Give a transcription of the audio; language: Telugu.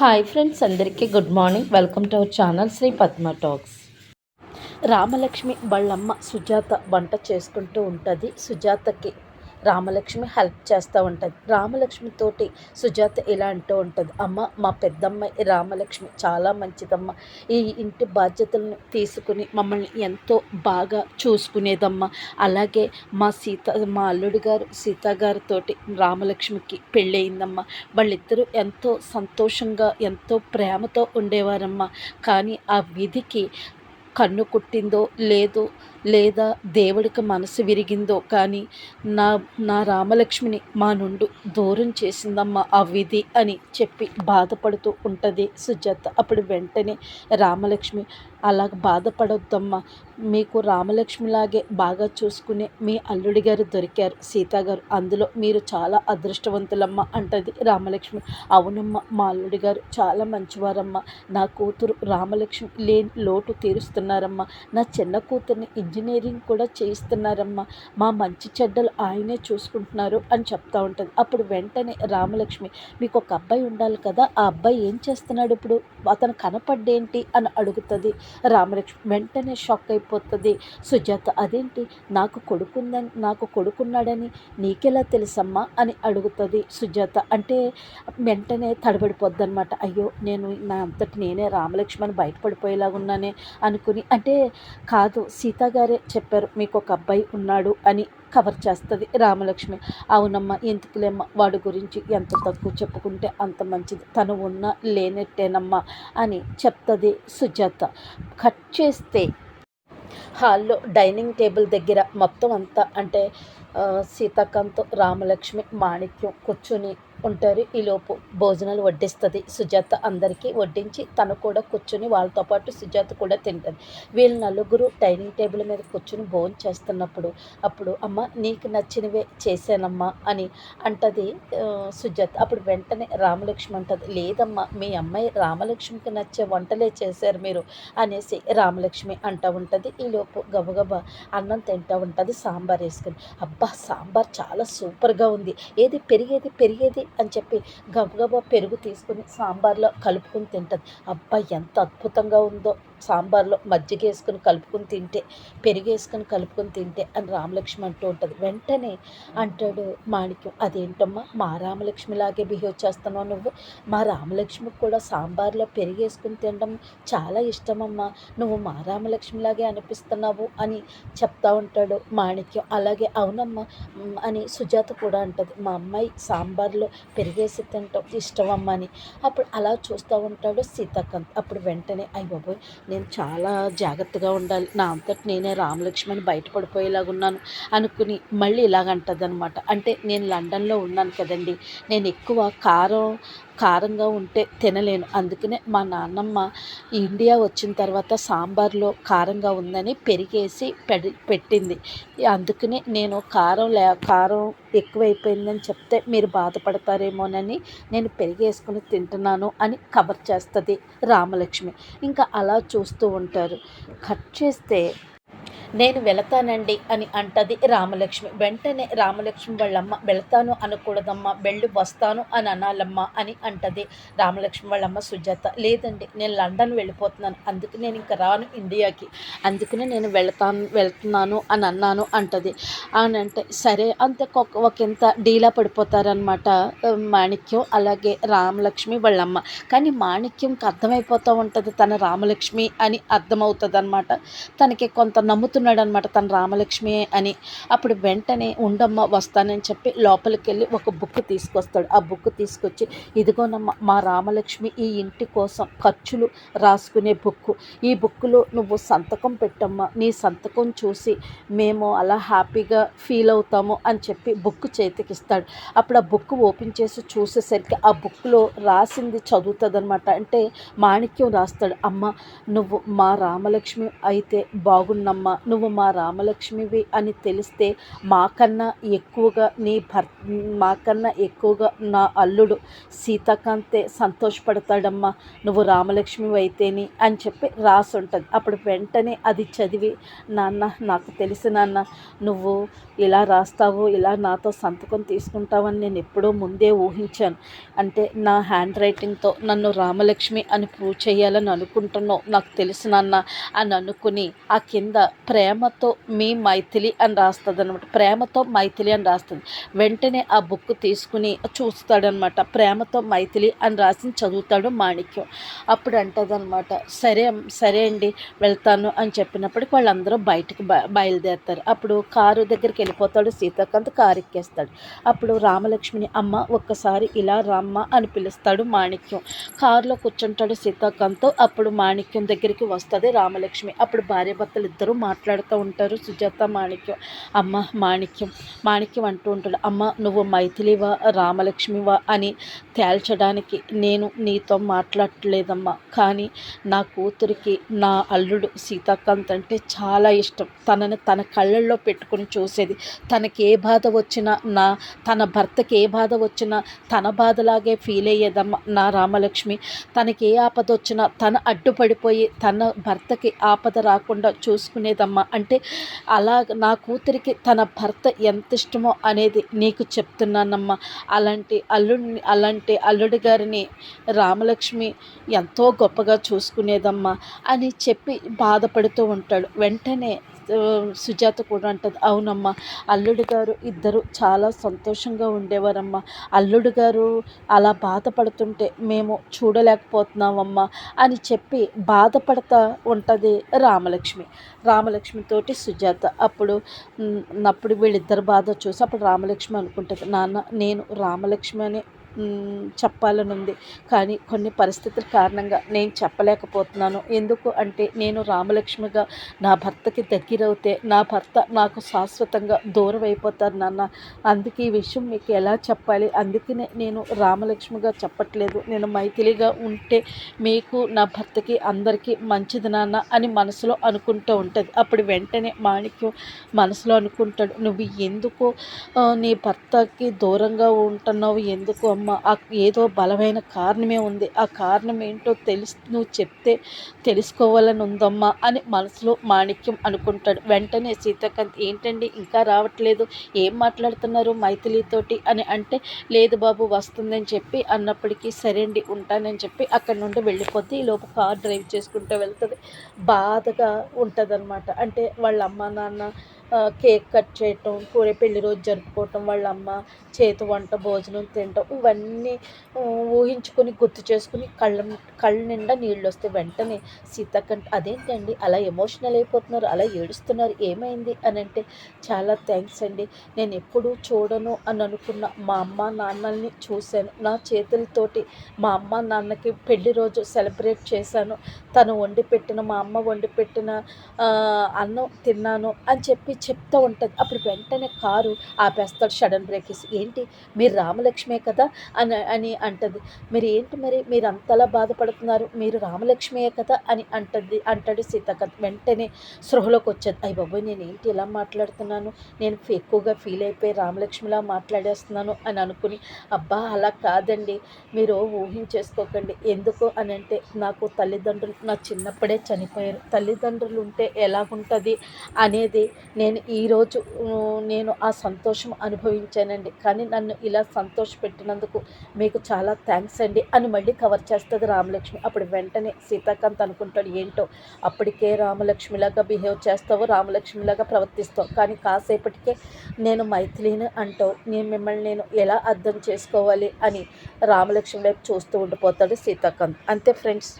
హాయ్ ఫ్రెండ్స్ అందరికీ good morning. Welcome to our channel Sri Padma talks. Ramalakshmi వాళ్ళమ్మ సుజాత వంట చేసుకుంటూ ఉంటుంది. సుజాతకి రామలక్ష్మి హెల్ప్ చేస్తూ ఉంటుంది. రామలక్ష్మితోటి సుజాత ఇలా అంటూ ఉంటుంది అమ్మ మా పెద్దమ్మాయి రామలక్ష్మి చాలా మంచిదమ్మ. ఈ ఇంటి బాధ్యతలను తీసుకుని మమ్మల్ని ఎంతో బాగా చూసుకునేదమ్మ. అలాగే మా సీత మా అల్లుడి గారు సీత గారితోటి రామలక్ష్మికి పెళ్ళయిందమ్మ. వాళ్ళిద్దరూ ఎంతో సంతోషంగా ఎంతో ప్రేమతో ఉండేవారమ్మ. కానీ ఆ విధికి కన్ను కుట్టిందో లేదో లేదా దేవుడికి మనసు విరిగిందో కానీ నా నా రామలక్ష్మిని మా నుండి దూరం చేసిందమ్మా ఆ విధి అని చెప్పి బాధపడుతూ ఉంటుంది సుజాత. అప్పుడు వెంటనే రామలక్ష్మి అలా బాధపడొద్దమ్మా. మీకు రామలక్ష్మిలాగే బాగా చూసుకునే మీ అల్లుడి గారు దొరికారు సీతా గారు. అందులో మీరు చాలా అదృష్టవంతులమ్మ అంటది రామలక్ష్మి. అవునమ్మ మా అల్లుడి గారు చాలా మంచివారమ్మ. నా కూతురు రామలక్ష్మి లేని లోటు తీరుస్తున్నారమ్మా. నా చిన్న కూతుర్ని ఇంజనీరింగ్ కూడా చేయిస్తున్నారమ్మా. మా మంచి చెడ్డలు ఆయనే చూసుకుంటున్నారు అని చెప్తా ఉంటుంది. అప్పుడు వెంటనే రామలక్ష్మి మీకు ఒక అబ్బాయి ఉండాలి కదా ఆ అబ్బాయి ఏం చేస్తున్నాడు ఇప్పుడు? అతను కనపడ్డేంటి? అని అడుగుతుంది రామలక్ష్మి. వెంటనే షాక్ అయిపోతుంది. సుజాత అదేంటి? నాకు కొడుకుందని నాకు కొడుకున్నాడని నీకెలా తెలుసమ్మా? అని అడుగుతుంది సుజాత. అంటే వెంటనే తడబడిపోద్ది అనమాట అయ్యో నేను నా అంతటి నేనే రామలక్ష్మి బయటపడిపోయేలాగా ఉన్నానే అనుకుని. అంటే కాదు సీత గారే చెప్పారు మీకు ఒక అబ్బాయి ఉన్నాడు అని కవర్ చేస్తుంది రామలక్ష్మి. అవునమ్మ ఎందుకులేమ్మ? వాడి గురించి ఎంత తక్కువ చెప్పుకుంటే అంత మంచిది. తను ఉన్న లేనట్టేనమ్మా అని చెప్తుంది సుజాత. కట్ చేస్తే హాల్లో డైనింగ్ టేబుల్ దగ్గర మొత్తం అంతా అంటే సీతాకాంత్ రామలక్ష్మి మాణిక్యం కూర్చొని ఉంటారు. ఈలోపు భోజనాలు వడ్డిస్తుంది. సుజాత అందరికీ వడ్డించి తను కూడా కూర్చొని వాళ్ళతో పాటు సుజాత కూడా తింటుంది. వీళ్ళు నలుగురు డైనింగ్ టేబుల్ మీద కూర్చొని భోజనం చేస్తున్నప్పుడు అప్పుడు అమ్మ నీకు నచ్చినవే చేశానమ్మా అని అంటది సుజాత. అప్పుడు వెంటనే రామలక్ష్మి అంటది లేదమ్మా మీ అమ్మాయి రామలక్ష్మికి నచ్చే వంటలే చేశారు మీరు అనేసి రామలక్ష్మి అంటూ ఉంటుంది. ఈలోపు గబగబా అన్నం తింటూ ఉంటుంది సాంబార్ వేసుకుని. అబ్బా సాంబార్ చాలా సూపర్గా ఉంది. ఏది పెరిగేది పెరిగేది అని చెప్పి గబగబా పెరుగు తీసుకుని సాంబార్లో కలుపుకొని తింటుంది. అబ్బా ఎంత అద్భుతంగా ఉందో. సాంబార్లో మజ్జిగ వేసుకుని కలుపుకొని తింటే పెరుగు వేసుకుని కలుపుకొని తింటే అని రామలక్ష్మి అంటూ ఉంటుంది. వెంటనే అంటాడు మాణిక్యం అదేంటమ్మా మా రామలక్ష్మిలాగే బిహేవ్ చేస్తున్నావు నువ్వు? మా రామలక్ష్మికి కూడా సాంబార్లో పెరుగు వేసుకుని తినడం చాలా ఇష్టమమ్మా. నువ్వు మా రామలక్ష్మిలాగే అనిపిస్తున్నావు అని చెప్తా ఉంటాడు మాణిక్యం. అలాగే అవునమ్మా అని సుజాత కూడా అంటుంది. మా అమ్మాయి సాంబార్లో పెరిగేసి తింటాం. ఇష్టమమ్మా అని. అప్పుడు అలా చూస్తూ ఉంటాడు సీతాకాంత్. అప్పుడు వెంటనే అయ్యి బాబోయ్ నేను చాలా జాగ్రత్తగా ఉండాలి. నా అంతటి నేనే రామలక్ష్మణి బయటపడిపోయేలాగా ఉన్నాను అనుకుని మళ్ళీ ఇలాగంటది అనమాట అంటే నేను లండన్లో ఉన్నాను కదండి. నేను ఎక్కువ కారం కారంగా ఉంటే తినలేను. అందుకనే మా నాన్నమ్మ ఇండియా వచ్చిన తర్వాత సాంబార్లో కారంగా ఉందని పెరిగేసి పెడి పెట్టింది. అందుకనే నేను కారం లే కారం ఎక్కువైపోయిందని చెప్తే మీరు బాధపడతారేమోనని నేను పెరిగేసుకుని తింటున్నాను అని కవర్ చేస్తుంది రామలక్ష్మి. ఇంకా అలా చూస్తూ ఉంటారు. కట్ చేస్తే నేను వెళతానండి అని అంటది రామలక్ష్మి. వెంటనే రామలక్ష్మి వాళ్ళమ్మ వెళతాను అనకూడదమ్మా వెళ్ళి వస్తాను అని అనాలమ్మా అని అంటది రామలక్ష్మి వాళ్ళమ్మ సుజాత. లేదండి నేను లండన్ వెళ్ళిపోతున్నాను. అందుకు నేను ఇంకా రాను ఇండియాకి. అందుకనే నేను వెళతాను వెళ్తున్నాను అని అన్నాను అంటది. అని అంటే సరే అంత ఒకంత డీలా పడిపోతారనమాట మాణిక్యం అలాగే రామలక్ష్మి వాళ్ళమ్మ. కానీ మాణిక్యంకి అర్థమైపోతూ ఉంటుంది తన రామలక్ష్మి అని అర్థమవుతుంది అనమాట తనకి కొంత నమ్ముతూ చెప్తున్నాడు అనమాట తన రామలక్ష్మి అని. అప్పుడు వెంటనే ఉండమ్మ వస్తానని చెప్పి లోపలికి వెళ్ళి ఒక బుక్ తీసుకొస్తాడు. ఆ బుక్ తీసుకొచ్చి ఇదిగోనమ్మ మా రామలక్ష్మి ఈ ఇంటి కోసం ఖర్చులు రాసుకునే బుక్ ఈ బుక్లో నువ్వు సంతకం పెట్టమ్మా. నీ సంతకం చూసి మేము అలా హ్యాపీగా ఫీల్ అవుతాము అని చెప్పి బుక్ చేతికిస్తాడు. అప్పుడు ఆ బుక్ ఓపెన్ చేసి చూసేసరికి ఆ బుక్లో రాసింది చదువుతుందనమాట. అంటే మాణిక్యం రాస్తాడు. అమ్మ నువ్వు మా రామలక్ష్మి అయితే బాగున్నమ్మా నువ్వు మా రామలక్ష్మివి అని తెలిస్తే మాకన్నా ఎక్కువగా నీ భర్ మాకన్నా ఎక్కువగా నా అల్లుడు సీతాకాంతే సంతోషపడతాడమ్మా. నువ్వు రామలక్ష్మి అయితేని అని చెప్పి రాసి ఉంటుంది అప్పుడు వెంటనే అది చదివి నాన్న నాకు తెలిసి నాన్న నువ్వు ఇలా రాస్తావు ఇలా నాతో సంతకం తీసుకుంటావని నేను ఎప్పుడో ముందే ఊహించాను. అంటే నా హ్యాండ్ రైటింగ్తో నన్ను రామలక్ష్మి అని ప్రూవ్ చేయాలని అనుకుంటున్నావు నాకు తెలిసి నాన్న అని అనుకుని ఆ కింద ప్రేమతో మీ మైథిలి అని రాస్తుంది అనమాట ప్రేమతో మైథిలి అని రాస్తుంది. వెంటనే ఆ బుక్ తీసుకుని చూస్తాడనమాట ప్రేమతో మైథిలి అని రాసి చదువుతాడు మాణిక్యం. అప్పుడు అంటదనమాట సరే సరే అండి వెళ్తాను అని చెప్పినప్పటికి వాళ్ళందరూ బయటకు బయలుదేరుతారు. అప్పుడు కారు దగ్గరికి వెళ్ళిపోతాడు సీతాకాంత్ కారు ఎక్కేస్తాడు. అప్పుడు రామలక్ష్మిని అమ్మ ఒక్కసారి ఇలా రామ్మ అని పిలుస్తాడు మాణిక్యం. కారులో కూర్చుంటాడు సీతాకాంత్. అప్పుడు మాణిక్యం దగ్గరికి వస్తుంది రామలక్ష్మి. అప్పుడు భార్యభర్తలు ఇద్దరూ మాట్లాడు మాట్లాడుతూ ఉంటారు. సుజాత మాణిక్యం అమ్మ మాణిక్యం మాణిక్యం అంటూ ఉంటాడు. అమ్మ నువ్వు మైథిలివా రామలక్ష్మివా అని తేల్చడానికి నేను నీతో మాట్లాడలేదమ్మా. కానీ నా కూతురికి నా అల్లుడు సీతాకాంత్ అంటే చాలా ఇష్టం. తనని తన కళ్ళల్లో పెట్టుకుని చూసేది. తనకి ఏ బాధ వచ్చినా నా తన భర్తకి ఏ బాధ వచ్చినా తన బాధలాగే ఫీల్ అయ్యేదమ్మా. నా రామలక్ష్మి తనకి ఏ ఆపద వచ్చినా తన అడ్డుపడిపోయి తన భర్తకి ఆపద రాకుండా చూసుకునేదమ్మా. అంటే అలా నా కూతురికి తన భర్త ఎంత ఇష్టమో అనేది నీకు చెప్తున్నానమ్మా. అలాంటి అల్లుడిని అలాంటి అల్లుడి గారిని రామలక్ష్మి ఎంతో గొప్పగా చూసుకునేదమ్మా అని చెప్పి బాధపడుతూ ఉంటాడు. వెంటనే సుజాత కూడా అంటుంది అవునమ్మా అల్లుడు గారు ఇద్దరు చాలా సంతోషంగా ఉండేవారమ్మా. అల్లుడు గారు అలా బాధపడుతుంటే మేము చూడలేకపోతున్నామమ్మా అని చెప్పి బాధపడతా ఉంటుంది రామలక్ష్మి. రామలక్ష్మితోటి సుజాత అప్పుడు అప్పుడు వీళ్ళిద్దరు బాధ చూసి అప్పుడు రామలక్ష్మి అనుకుంటుంది నాన్న నేను రామలక్ష్మి అని చెప్పాలని ఉంది కానీ కొన్ని పరిస్థితుల కారణంగా నేను చెప్పలేకపోతున్నాను. ఎందుకు అంటే నేను రామలక్ష్మిగా నా భర్తకి దగ్గరవుతే నా భర్త నాకు శాశ్వతంగా దూరం అయిపోతారు నాన్న. అందుకే ఈ విషయం మీకు ఎలా చెప్పాలి? అందుకనే నేను రామలక్ష్మిగా చెప్పట్లేదు. నేను మైథిలిగా ఉంటే మీకు నా భర్తకి అందరికీ మంచిది నాన్న అని మనసులో అనుకుంటూ ఉంటుంది. అప్పుడు వెంటనే మాణిక్యం మనసులో అనుకుంటాడు. నువ్వు ఎందుకు నీ భర్తకి దూరంగా ఉంటున్నావు? ఎందుకు అమ్మ అమ్మ? ఏదో బలమైన కారణమే ఉంది. ఆ కారణం ఏంటో తెలుసు నువ్వు చెప్తే తెలుసుకోవాలని ఉందమ్మా అని మనసులో మాణిక్యం అనుకుంటాడు. వెంటనే సీతాకాంత్ ఏంటండి? ఇంకా రావట్లేదు. ఏం మాట్లాడుతున్నారు మైథిలితోటి? అని అంటే లేదు బాబు వస్తుందని చెప్పి అన్నప్పటికీ సరే అండి ఉంటానని చెప్పి అక్కడి నుండి వెళ్ళిపోద్ది. ఈ లోపు కార్ డ్రైవ్ చేసుకుంటూ వెళ్తుంది. బాధగా ఉంటుంది అంటే వాళ్ళ అమ్మ నాన్న కేక్ కట్ చేయటం పూరే పెళ్ళి రోజు జరుపుకోవటం వాళ్ళ అమ్మ చేతి వంట భోజనం తినటం ఇవన్నీ ఊహించుకొని గుర్తు చేసుకుని కళ్ళ కళ్ళ నిండా నీళ్ళు వస్తే వెంటనే సీతకంట అదేంటండి? అలా ఎమోషనల్ అయిపోతున్నారు అలా ఏడుస్తున్నారు ఏమైంది? అని అంటే చాలా థ్యాంక్స్ అండి. నేను ఎప్పుడూ చూడను అని అనుకున్న మా అమ్మ నాన్నల్ని చూశాను. నా చేతులతోటి మా అమ్మ నాన్నకి పెళ్ళి రోజు సెలబ్రేట్ చేశాను. తను వండి పెట్టిన మా అమ్మ వండి పెట్టిన అన్నం తిన్నాను అని చెప్పి చెప్తూ ఉంటుంది. అప్పుడు వెంటనే కారు ఆపేస్తాడు సడన్ బ్రేక్ ఏంటి? మీరు రామలక్ష్మే కదా? అని అని అంటుంది. మీరు ఏంటి మరి? మీరు అంతలా బాధపడుతున్నారు? మీరు రామలక్ష్మియే కదా? అని అంటుంది అంటాడు సీతాకథ వెంటనే సృహలోకి వచ్చేది. అయ్యి బాబోయ్ నేను ఏంటి ఇలా మాట్లాడుతున్నాను? నేను ఎక్కువగా ఫీల్ అయిపోయి రామలక్ష్మిలా మాట్లాడేస్తున్నాను అని అనుకుని అబ్బా అలా కాదండి. మీరు ఊహించేసుకోకండి. ఎందుకు? అని అంటే నాకు తల్లిదండ్రులు నా చిన్నప్పుడే చనిపోయారు. తల్లిదండ్రులు ఉంటే ఎలాగుంటుంది? అనేది నేను నేను ఈరోజు నేను ఆ సంతోషం అనుభవించానండి. కానీ నన్ను ఇలా సంతోష పెట్టినందుకు మీకు చాలా థ్యాంక్స్ అండి. అని మళ్ళీ కవర్ చేస్తుంది రామలక్ష్మి. అప్పుడు వెంటనే సీతాకాంత్ అనుకుంటాడు ఏంటో అప్పటికే రామలక్ష్మిలాగా బిహేవ్ చేస్తావు రామలక్ష్మిలాగా ప్రవర్తిస్తావు. కానీ కాసేపటికే నేను మైథిలిని అంటావు. నేను మిమ్మల్ని నేను ఎలా అర్థం చేసుకోవాలి? అని రామలక్ష్మి వైపు చూస్తూ ఉండిపోతాడు సీతాకాంత్. అంతే ఫ్రెండ్స్.